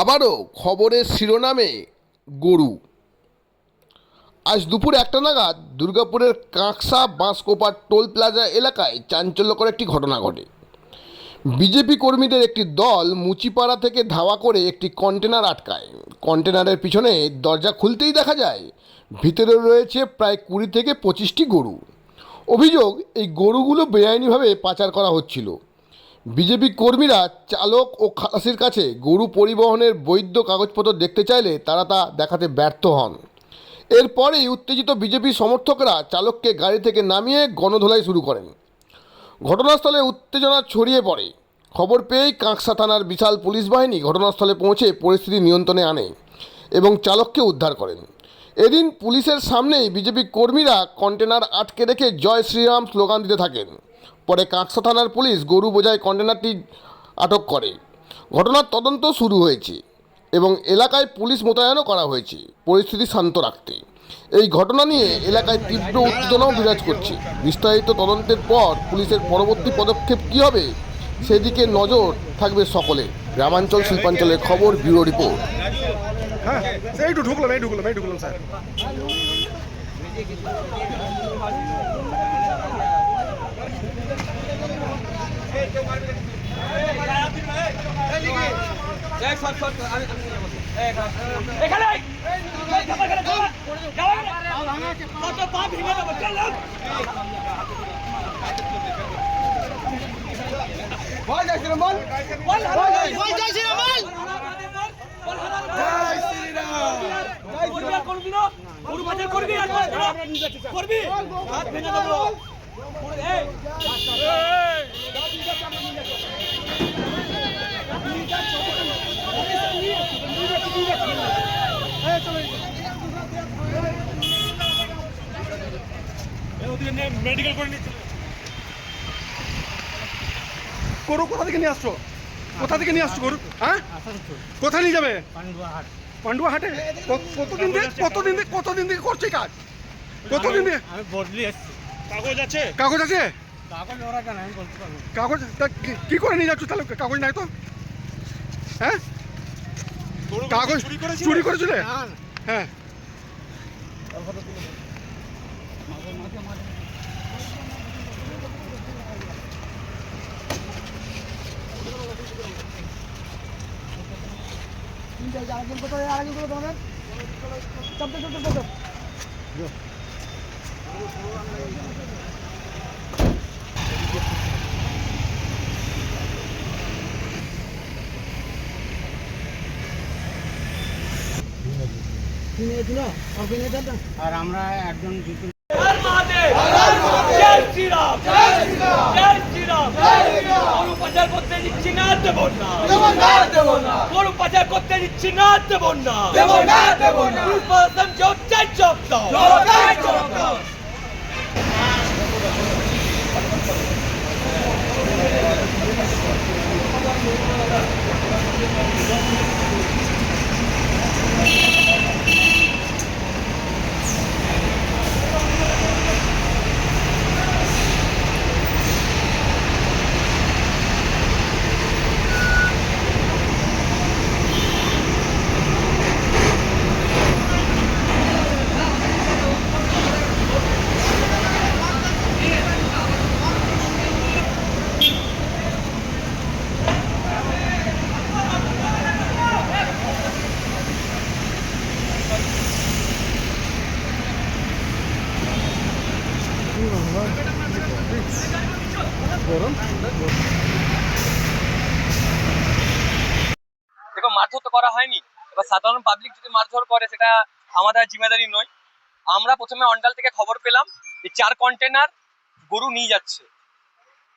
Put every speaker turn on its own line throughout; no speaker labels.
আবারও খবরের শিরোনামে গরু। আজ দুপুর একটা নাগাদ দুর্গাপুরের কাঁকসা বাঁশকোপার টোল প্লাজা এলাকায় চাঞ্চল্যকর একটি ঘটনা ঘটে। বিজেপি কর্মীদের একটি দল মুচিপাড়া থেকে ধাওয়া করে একটি কন্টেনার আটকায়। কন্টেনারের পিছনে দরজা খুলতেই দেখা যায়, ভিতরে রয়েছে প্রায় কুড়ি থেকে পঁচিশটি গরু। অভিযোগ, এই গরুগুলো বেআইনিভাবে পাচার করা হচ্ছিল। বিজেপি কর্মীরা চালক ও খালাসির কাছে গরু পরিবহনের বৈধ কাগজপত্র দেখতে চাইলে তারা তা দেখাতে ব্যর্থ হন। এরপরেই উত্তেজিত বিজেপি সমর্থকরা চালককে গাড়ি থেকে নামিয়ে গণধোলাই শুরু করেন। ঘটনাস্থলে উত্তেজনা ছড়িয়ে পড়ে। খবর পেয়েই কাঁকসা থানার বিশাল পুলিশ বাহিনী ঘটনাস্থলে পৌঁছে পরিস্থিতি নিয়ন্ত্রণে আনে এবং চালককে উদ্ধার করেন। এদিন পুলিশের সামনেই বিজেপি কর্মীরা কন্টেনার আটকে রেখে জয় শ্রীরাম স্লোগান দিতে থাকেন। পরে কাঁকসা থানার পুলিশ গরু বোঝায় কন্টেনারটি আটক করে। ঘটনার তদন্ত শুরু হয়েছে এবং এলাকায় পুলিশ মোতায়েনও করা হয়েছে। পরিস্থিতি শান্ত রাখতে। এই ঘটনা নিয়ে এলাকায় তীব্র উত্তেজনাও বিরাজ করছে। বিস্তারিত তদন্তের পর পুলিশের পরবর্তী পদক্ষেপ কী হবে, সেদিকে নজর থাকবে সকলে গ্রামাঞ্চল শিল্পাঞ্চলের খবর, ব্যুরো রিপোর্ট।
হ্যাঁ ঢুকলাম ঢুকলাম ঢুকলাম, স্যার।
এখানে কত পা ভেঙে বল বল জয় শ্রীরাম বল করবি আর করবি না গরু বাজার করবি? করবি হাত ভেঙে দেবো এই
গরু কোথা থেকে নিয়ে আসছো? কোথা থেকে নিয়ে আসছো গরু? হ্যাঁ? কোথায় নিয়ে যাবে? পান্ডুয়া হাটে কত- কতদিন থেকে কতদিন থেকে কতদিন থেকে করছে কাজ? কতদিন থেকে
আমি বদলি এসছি।
কাগজ আছে? কাগজ আছে?
কাগজ
কি- করে নিয়ে যাচ্ছ তাহলে? কাগজ নাই তো? হ্যাঁ? কাগজ চুরি করেছিলে?
না, না। আর আমরা একজন দুজন
হর মহাদেব না শ্রীরাম! না গরু পাচার করতে দিচ্ছি না দেব না। দেব করতে দিচ্ছি না দেব না। পুলিশ প্রশাসন জব চাই জব দেখো, মারধর তো করা হয়নি। এবার সাধারণ পাবলিক যদি মারধর করে, সেটা আমাদের জিম্মেদারি নয়। আমরা প্রথমে অন্ডাল থেকে খবর পেলাম যে চার কন্টেনার গরু নিয়ে যাচ্ছে।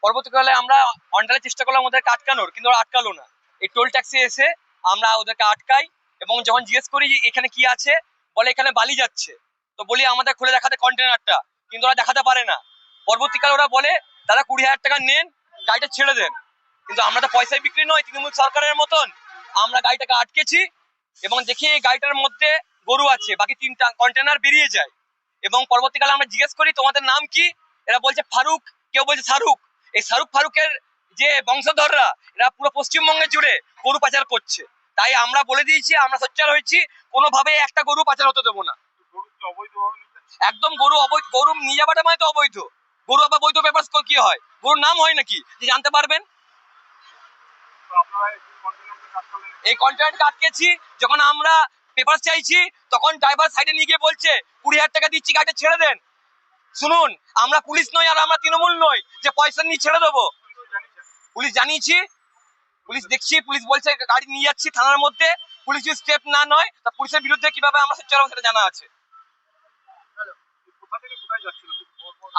পরবর্তীকালে আমরা অন্ডালের চেষ্টা করলাম ওদেরকে আটকানোর, কিন্তু ওরা আটকালো না। এই টোল ট্যাক্সি এসে আমরা ওদেরকে আটকাই এবং যখন জিজ্ঞেস করি যে এখানে কি আছে, বলে এখানে বালি যাচ্ছে। তো বলি আমাদের খুলে দেখাতে কন্টেনারটা কিন্তু ওরা দেখাতে পারে না। পরবর্তীকালে ওরা বলে দাদা কুড়ি হাজার টাকা নেন গাড়িটা ছেড়ে দেন। কিন্তু আমরা তো পয়সায় বিক্রি নয় তৃণমূল সরকারের মতন। আমরা গাড়িটাকে আটকেছি এবং দেখি এই গাড়িটার মধ্যে গরু আছে বাকি তিনটা কন্টেনার বেরিয়ে যায়। এবং পরবর্তীকালে আমরা জিজ্ঞেস করি তোমাদের নাম কি? এরা বলছে ফারুক। কেউ বলছে শাহরুখ। এই শাহরুখ ফারুকের যে বংশধররা এরা পুরো পশ্চিমবঙ্গে জুড়ে গরু পাচার করছে। তাই আমরা বলে দিয়েছি আমরা সোচ্চার হয়েছি কোনোভাবে একটা গরু পাচার হতে দেবো না। একদম গরু অবৈধ গরু নিয়ে যাওয়াটা মানে তো অবৈধ। গরু আবার বৈধ পেপার কি হয়? গরুর নাম হয় নাকি? যে জানতে পারবেন? এই কন্ট্রাক্ট আটকেছি যখন আমরা পেপার চাইছি, তখন ড্রাইভার সাইডে নিয়ে গিয়ে বলছে, কুড়ি হাজার টাকা দিচ্ছি, গাড়িটা ছেড়ে দেন। শুনুন, আমরা পুলিশ নই আর আমরা তৃণমূল নই, যে পয়সা নিয়ে ছেড়ে দেবো। পুলিশ জানিয়েছি। পুলিশ দেখছি, পুলিশ বলছে, গাড়ি নিয়ে যাচ্ছি থানার মধ্যে। পুলিশ স্টেপ না নয়, তা পুলিশের বিরুদ্ধে কীভাবে আমরা সেটা জানা আছে।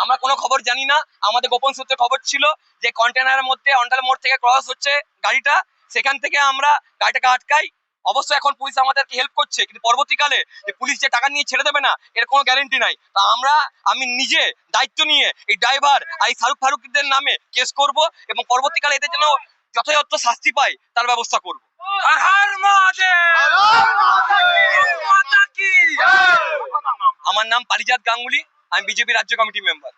আমরা কোনো খবর জানি না। আমাদের গোপন সূত্রে খবর ছিল যে কন্টেনারের মধ্যে অন্টাল মোড় থেকে ক্রস হচ্ছে গাড়িটা। সেখান থেকে আমরা গাড়িটাকে আটকাই। অবশ্য এখন পুলিশ আমাদেরকে হেল্প করছে কিন্তু পরবর্তীকালে যে পুলিশ যে টাকা নিয়ে ছেড়ে দেবে না এর কোনো গ্যারেন্টি নাই। তা আমরা আমি নিজে দায়িত্ব নিয়ে এই ড্রাইভার আর এই শাহরুখ ফারুকদের নামে কেস করব এবং পরবর্তীকালে এদের যেন যথাযথ শাস্তি পায় তার ব্যবস্থা করব। আমার নাম পারিজাত গাঙ্গুলি। আমি বিজেপি রাজ্য কমিটি মেম্বার